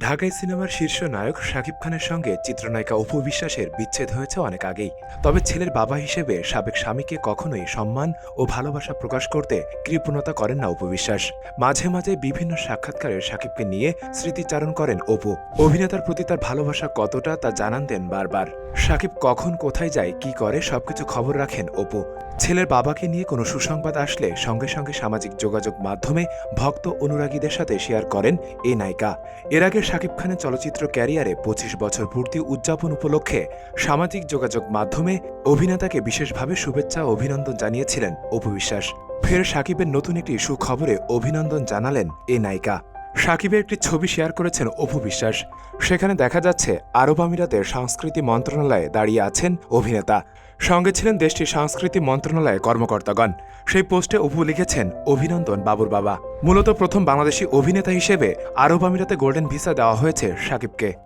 ঢাকাই সিনেমার শীর্ষ নায়ক শাকিব খানের সঙ্গে চিত্রনায়িকা অপু বিশ্বাসের বিচ্ছেদ হয়েছে অনেক আগেই। তবে ছেলের বাবা হিসেবে সাবেক স্বামীকে কখনোই সম্মান ও ভালোবাসা প্রকাশ করতে কৃপণতা করেন না অপু বিশ্বাস। মাঝে মাঝে বিভিন্ন সাক্ষাৎকারে শাকিবকে নিয়ে স্মৃতিচারণ করেন অপু। অভিনেতার প্রতি তার ভালোবাসা কতটা তা জানান দেন বারবার। শাকিব কখন কোথায় যায়, কি করে, সবকিছু খবর রাখেন অপু। ছেলের বাবাকে নিয়ে কোনো সুসংবাদ আসলে সঙ্গে সঙ্গে সামাজিক যোগাযোগ মাধ্যমে ভক্ত অনুরাগীদের সাথে শেয়ার করেন এ নায়িকা। এর আগে শাকিব খানের চলচ্চিত্র ক্যারিয়ারে পঁচিশ বছর পূর্তি উদযাপন উপলক্ষে সামাজিক যোগাযোগ মাধ্যমে অভিনেতাকে বিশেষভাবে শুভেচ্ছা অভিনন্দন জানিয়েছিলেন অপু বিশ্বাস। ফের শাকিবের নতুন একটি সুখবরে অভিনন্দন জানালেন এ নায়িকা। সাকিবের একটি ছবি শেয়ার করেছেন অপু বিশ্বাস। সেখানে দেখা যাচ্ছে, আরব আমিরাতের সংস্কৃতি মন্ত্রণালয়ে দাঁড়িয়ে আছেন অভিনেতা। সঙ্গে ছিলেন দেশটির সংস্কৃতি মন্ত্রণালয়ের কর্মকর্তাগণ। সেই পোস্টে অপু লিখেছেন, অভিনন্দন, বাবুর বাবা। মূলত প্রথম বাংলাদেশি অভিনেতা হিসেবে আরব আমিরাতে গোল্ডেন ভিসা দেওয়া হয়েছে সাকিবকে।